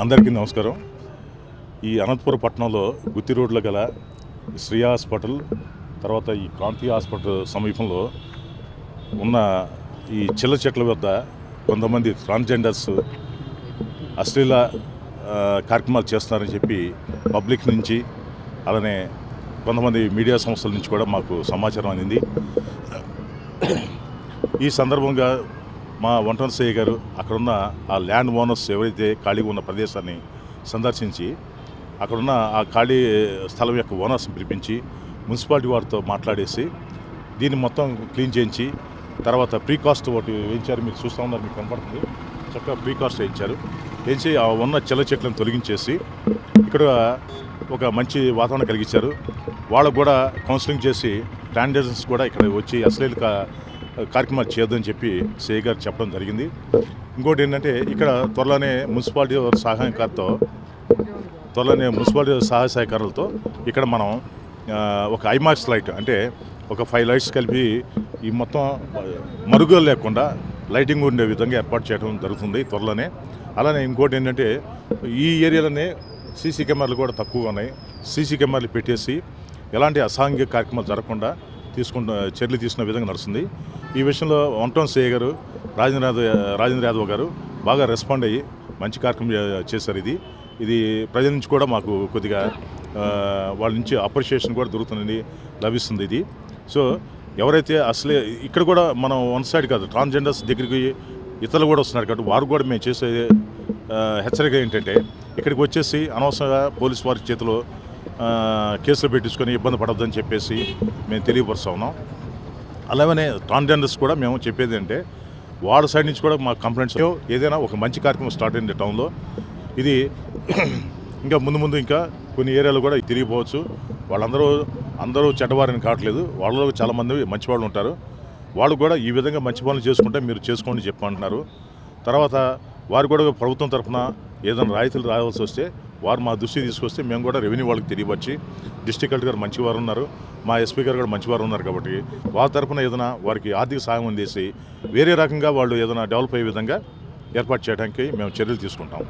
అందరికీ నమస్కారం. ఈ అనంతపురం పట్టణంలో గుత్తి రోడ్లో గల శ్రీ హాస్పిటల్ తర్వాత ఈ కాంతి హాస్పిటల్ సమీపంలో ఉన్న ఈ చిల్ల చెట్ల వద్ద కొంతమంది ట్రాన్స్జెండర్స్ అశ్లీల కార్యక్రమాలు చేస్తున్నారని చెప్పి పబ్లిక్ నుంచి అలానే కొంతమంది మీడియా సంస్థల నుంచి కూడా మాకు సమాచారం అందింది. ఈ సందర్భంగా మా వంటనసయ్య గారు అక్కడున్న ఆ ల్యాండ్ ఓనర్స్ ఎవరైతే ఖాళీగా ఉన్న ప్రదేశాన్ని సందర్శించి అక్కడున్న ఆ ఖాళీ స్థలం యొక్క ఓనర్స్ పిలిపించి మున్సిపాలిటీ వారితో మాట్లాడేసి దీన్ని మొత్తం క్లీన్ చేయించి తర్వాత ప్రీకాస్ట్ ఒకటి వేయించారు. మీరు చూస్తూ ఉన్నారు మీకు కనపడుతుంది. చక్కగా ప్రీకాస్ట్ వేయించారు. వేయించి ఆ ఉన్న చెల్ల చెట్లను తొలగించేసి ఇక్కడ ఒక మంచి వాతావరణం కలిగించారు. వాళ్ళకు కూడా కౌన్సిలింగ్ చేసి ప్లాంటేషన్స్ కూడా ఇక్కడ వచ్చి అశ్లీల కార్యక్రమాలు చేయొద్దని చెప్పి సేయ గారు చెప్పడం జరిగింది. ఇంకోటి ఏంటంటే ఇక్కడ త్వరలోనే మున్సిపాలిటీ వారి సహాయకారితో త్వరలోనే మున్సిపాలిటీ సహాయ సహకారాలతో ఇక్కడ మనం ఒక ఐమాక్స్ లైట్ అంటే ఒక ఫైవ్ లైట్స్ కలిపి ఈ మొత్తం మరుగులు లేకుండా లైటింగ్ ఉండే విధంగా ఏర్పాటు చేయడం జరుగుతుంది త్వరలోనే. అలానే ఇంకోటి ఏంటంటే ఈ ఏరియాలోనే సీసీ కెమెరాలు కూడా తక్కువగా ఉన్నాయి. సీసీ కెమెరాలు పెట్టేసి ఎలాంటి అసాంఘిక కార్యక్రమాలు జరగకుండా తీసుకుంటున్న చర్యలు తీసుకున్న విధంగా నడుస్తుంది. ఈ విషయంలో వన్ టౌన్ గారు రాజేంద్ర యాదవ్ రాజేంద్ర యాదవ్ గారు బాగా రెస్పాండ్ అయ్యి మంచి కార్యక్రమం చేశారు ఇది. ఇది ప్రజల నుంచి కూడా మాకు కొద్దిగా వాళ్ళ నుంచి అప్రిషియేషన్ కూడా దొరుకుతుంది లభిస్తుంది ఇది. సో ఎవరైతే అసలే ఇక్కడ కూడా మనం వన్ సైడ్ కాదు ట్రాన్స్జెండర్స్ దగ్గరికి ఇతరులు కూడా వస్తున్నారు కాబట్టి వారు కూడా మేము చేసే హెచ్చరిక ఏంటంటే ఇక్కడికి వచ్చేసి అనవసరంగా పోలీస్ వారి చేతిలో కేసులు పెట్టించుకొని ఇబ్బంది పడద్దని చెప్పేసి మేము తెలియపరుస్తా ఉన్నాం. అలాగనే ట్రాన్స్జెండర్స్ కూడా మేము చెప్పేది అంటే వాళ్ళ సైడ్ నుంచి కూడా మా కంప్లైంట్స్ ఏదైనా ఒక మంచి కార్యక్రమం స్టార్ట్ అయింది టౌన్లో. ఇది ఇంకా ముందు ముందు ఇంకా కొన్ని ఏరియాలు కూడా తిరిగిపోవచ్చు. వాళ్ళందరూ అందరూ చెడ్డవారిని కావట్లేదు. వాళ్ళలో చాలామంది మంచి వాళ్ళు ఉంటారు. వాళ్ళు కూడా ఈ విధంగా మంచి పనులు చేసుకుంటే మీరు చేసుకోండి చెప్పమంటున్నారు. తర్వాత వారు కూడా ప్రభుత్వం తరఫున ఏదైనా రాయితీలు రావాల్సి వస్తే వారు మా దృష్టి తీసుకొస్తే మేము కూడా రెవెన్యూ వాళ్ళకి తెలియపరిచి డిస్ట్రిక్ట్ కలెక్టర్ గారు మంచివారు ఉన్నారు మా ఎస్పీ గారు కూడా మంచివారు ఉన్నారు కాబట్టి వాళ్ళ తరఫున ఏదైనా వారికి ఆర్థిక సహాయం అందేసి వేరే రకంగా వాళ్ళు ఏదైనా డెవలప్ అయ్యే విధంగా ఏర్పాటు చేయడానికి మేము చర్యలు తీసుకుంటాం.